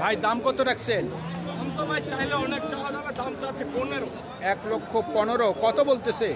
ভাই দাম কত রাখছেন? তো ভাই চাইলে অনেক চাওয়া যাবে দাম চাচ্ছে পনেরো। এক লক্ষ পনেরো কত বলতেছে?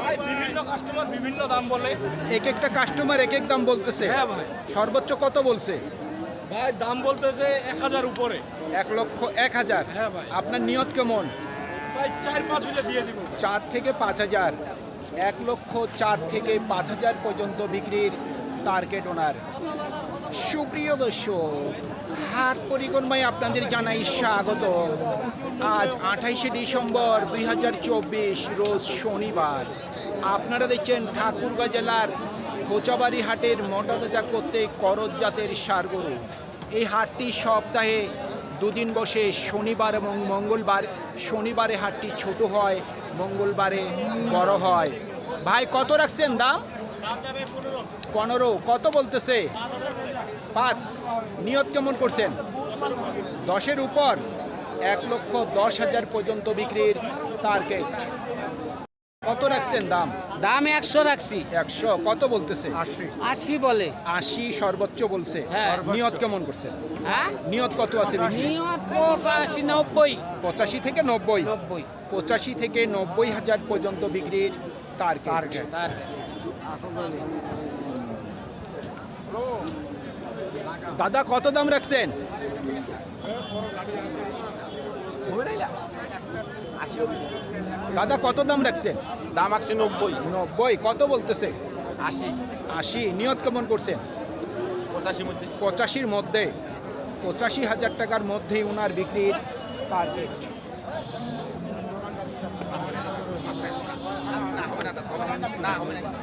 ভাই বিভিন্ন কাস্টমার বিভিন্ন দাম বলে। এক একটা কাস্টমার এক এক দাম বলতেছে। হ্যাঁ ভাই। সর্বোচ্চ কত বলছে? ভাই দাম বলতেছে এক হাজার উপরে। এক লক্ষ এক হাজার। হ্যাঁ ভাই। আপনার নিয়ত কেমন? ভাই চার পাঁচ হলে দিয়ে দিব। চার থেকে পাঁচ হাজার। এক লক্ষ চার থেকে পাঁচ হাজার পর্যন্ত বিক্রির টার্গেট ওনার সুপ্রিয় দর্শক, হাট পরিক্রমায় আপনাদের জানাই স্বাগত। আজ আঠাইশে ডিসেম্বর দুই হাজার চব্বিশ, রোজ শনিবার। আপনারা দেখছেন ঠাকুরগাঁ জেলার খোঁচাবাড়ি হাটের মোটাতাজা করতে করজ জাতের সারগরু এই হাটটি সপ্তাহে দুদিন বসে শনিবার এবং মঙ্গলবার। শনিবারে হাটটি ছোট হয়, মঙ্গলবারে বড় হয়। ভাই, কত রাখছেন দাম? পনেরো। কত বলতেছে? পাঁচ নিয়ত কেমন করছেন? দশের উপর এক লক্ষ দশ হাজার পর্যন্ত বিক্রির টার্গেট কত রাখছেন দাম? দাম একশো রাখছি। একশো কত বলতেছে? আশি। বলে। আশি সর্বোচ্চ বলছে। হ্যাঁ। নিয়ত কেমন করছেন? হ্যাঁ? নিয়ত কত আছে নিয়ত পঁচাশি নব্বই। পঁচাশি থেকে নব্বই? নব্বই। পঁচাশি থেকে নব্বই হাজার পর্যন্ত বিক্রির টার্গেট টার্গেট দাদা কত দাম রাখছেন? দাদা কত দাম রাখছেন? দাম আছে নব্বই। নব্বই কত বলতেছে? আশি। আশি নিয়ত কেমন করছেন? পঁচাশির মধ্যে। পঁচাশির মধ্যে। পঁচাশি হাজার টাকার মধ্যেই ওনার বিক্রির টার্গেট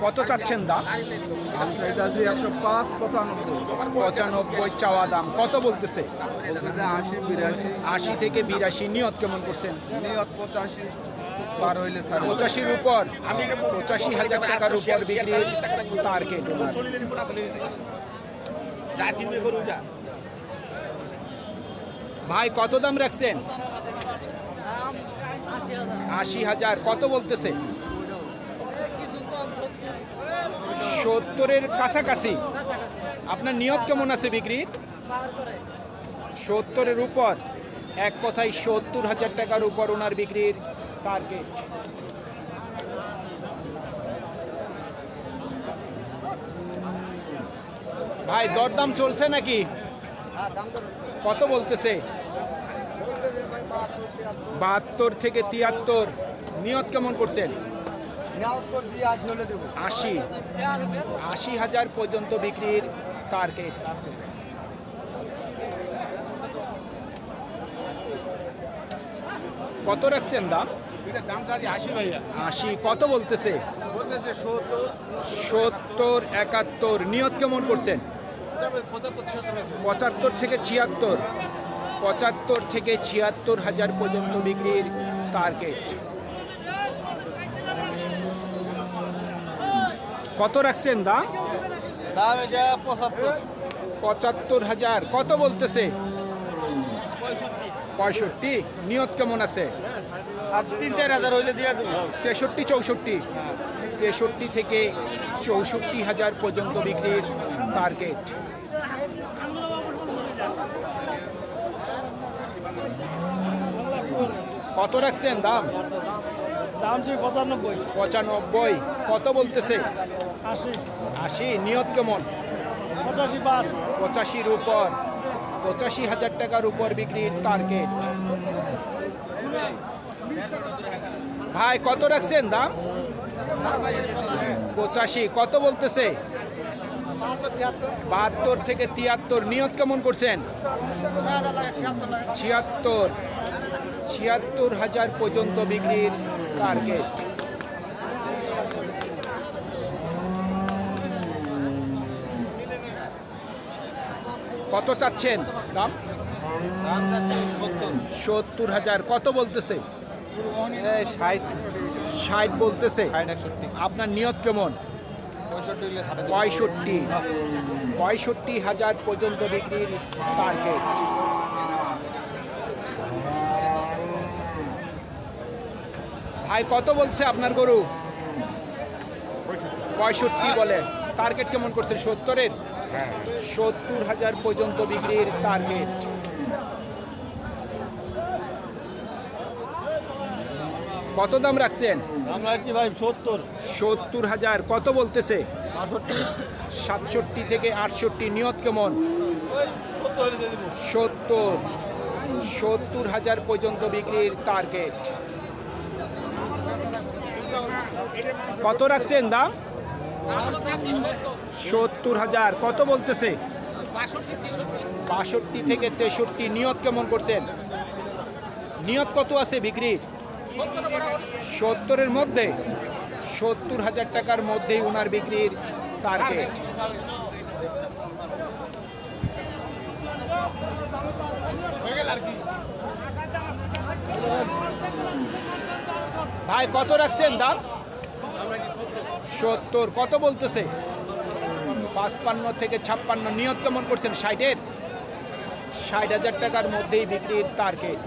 কত চাচ্ছেন দাম? একশো পাঁচ পঁচানব্বই পঁচানব্বই চাওয়া দাম, কত বলতেছে? আশি থেকে বিরাশি, নিয়ত কেমন করছেন? নিয়ত পঁচাশি পঁচাশির উপর, পঁচাশি হাজার টাকার উপর বিক্রির টার্গেট ভাই, কত দাম রাখছেন? আশি হাজার, কত বলতেছে? সত্তরের কাছাকাছি। আপনার নিয়ত কেমন আছে বিক্রির? সত্তরের উপর। এক কথায় সত্তর হাজার টাকার উপর ওনার বিক্রির টার্গেট ভাই, দরদাম চলছে নাকি? কত বলতেছে? বাহাত্তর থেকে তিয়াত্তর। নিয়ত কেমন করছেন? আশি আশি। হাজার পর্যন্ত বিক্রির টার্গেট কত রাখছেন দাম? আশি কত বলতেছে? সত্তর। একাত্তর নিয়ত কেমন করছেন? পঁচাত্তর থেকে ছিয়াত্তর। পঁচাত্তর থেকে ছিয়াত্তর হাজার পর্যন্ত বিক্রির টার্গেট কত রাখছেন দাম? দাম এটা পঁচাত্তর। পঁচাত্তর হাজার। কত বলতেছে? পঁয়ষট্টি। নিয়ত কেমন আছে? তিন চার হাজার হইলে দিয়ে দেবো। তেষট্টি চৌষট্টি? তেষট্টি থেকে চৌষট্টি হাজার পর্যন্ত বিক্রির টার্গেট কত রাখছেন দাম? দাম যে পঁচানব্বই। পঁচানব্বই কত বলতেছে? আশি। আশি নিয়ত কেমন? পঁচাশি বার পঁচাশির উপর পঁচাশি হাজার টাকার উপর বিক্রির টার্গেট ভাই কত রাখছেন দাম? পঁচাশি কত বলতেছে? বাহাত্তর থেকে তিয়াত্তর নিয়ত কেমন করছেন? ছিয়াত্তর। ছিয়াত্তর হাজার পর্যন্ত বিক্রির টার্গেট কত চাচ্ছেন? দাম? সত্তর হাজার। কত বলতেছে? ষাট। বলতেছে। আপনার নিয়ত কেমন? পঁয়ষট্টি পঁয়ষট্টি। পঁয়ষট্টি হাজার পর্যন্ত বিক্রির টার্গেট ভাই কত বলছে আপনার গরু? পঁয়ষট্টি বলে। টার্গেট কেমন করছেন? সত্তরের? সত্তর হাজার পর্যন্ত বিক্রির টার্গেট কত দাম রাখছেন? আমরা ভাই সত্তর। সত্তর হাজার কত বলতেছে? সাতষট্টি থেকে আটষট্টি নিয়ত কেমন? সত্তর সত্তর হাজার পর্যন্ত বিক্রির টার্গেট কত রাখছেন দাম? সত্তর হাজার। কত বলতেছে? বাষট্টি থেকে তেষট্টি। নিয়ত কেমন করছেন? নিয়ত কত আছে বিক্রি? সত্তরের মধ্যে। সত্তর হাজার টাকার মধ্যেই ওনার বিক্রির টার্গেট ভাই, কত রাখছেন দাম? সত্তর কত বলতেছে? পাঁচপান্ন থেকে ছাপ্পান্ন নিয়ত কেমন করছেন ষাটের? ষাট হাজার টাকার মধ্যেই বিক্রির টার্গেট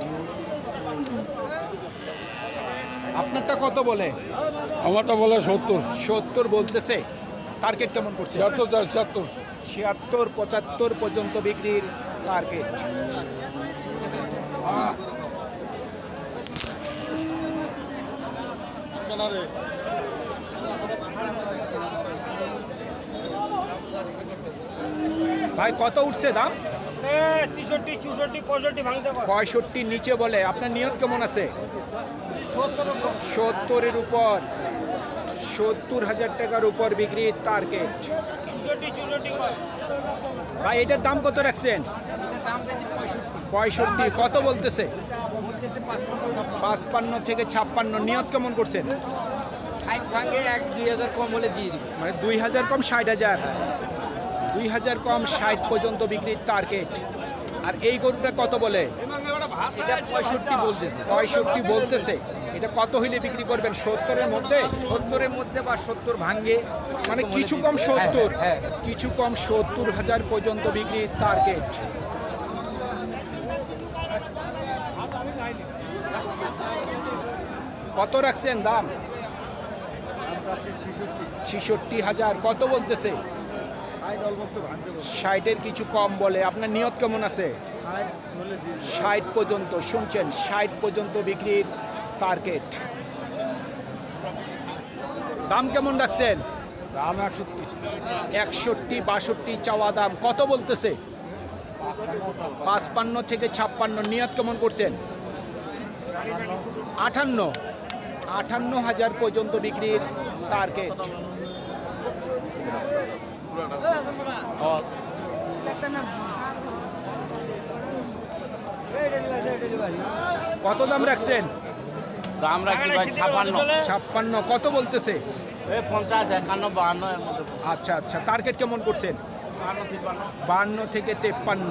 আপনারটা কত বলে? আমারটা বলে সত্তর। সত্তর বলতেছে। টার্গেট কেমন করছে ছিয়াত্তর ছিয়াত্তর। ছিয়াত্তর পঁচাত্তর পর্যন্ত বিক্রির টার্গেট কেনারে ভাই কত উঠছে দাম? তেষট্টি চৌষট্টি পঁয়ষট্টি ভাঙতে পঁয়ষট্টির নিচে বলে আপনার নিয়ত কেমন আছে? সত্তরের উপর। সত্তর হাজার টাকার উপর বিক্রির টার্গেট ভাই এটার দাম কত রাখছেন? পঁয়ষট্টি। কত বলতেছে? পাঁচপান্ন থেকে ছাপ্পান্ন নিয়ত কেমন করছেন? ষাট ভাঙে এক দুই হাজার কম হলে দিয়ে মানে দুই হাজার কম ষাট হাজার। দুই হাজার কম ষাট পর্যন্ত বিক্রির টার্গেট আর এই গরুটা কত বলে? এটা পঁয়ষট্টি বলতেছে। পঁয়ষট্টি বলতেছে। এটা কত হইলে বিক্রি করবেন? সত্তরের মধ্যে? সত্তরের মধ্যে বা সত্তর ভাঙে মানে কিছু কম সত্তর। হ্যাঁ, কিছু কম সত্তর হাজার পর্যন্ত বিক্রির টার্গেট কত রাখছেন দাম? ছিষট্টি। হাজার। কত বলতেছে? ষাটের কিছু কম বলে। আপনার নিয়ত কেমন আছে? ষাট পর্যন্ত। শুনছেন ষাট পর্যন্ত বিক্রির টার্গেট দাম কেমন রাখছেন? দাম একষট্টি। একষট্টি বাষট্টি চাওয়া দাম। কত বলতেছে? পাঁচপান্ন থেকে ছাপ্পান্ন। নিয়ত কেমন করছেন? আটান্ন। আটান্ন হাজার পর্যন্ত বিক্রির টার্গেট কত দাম রাখছেন? দাম রাখি ভাই ছাপান্ন ছাপ্পান্ন। কত বলতেছে? পঞ্চাশ একান্ন বাহান্ন আচ্ছা আচ্ছা। টার্গেট কেমন করছেন? বাহান্ন বান্ন থেকে তেপ্পান্ন।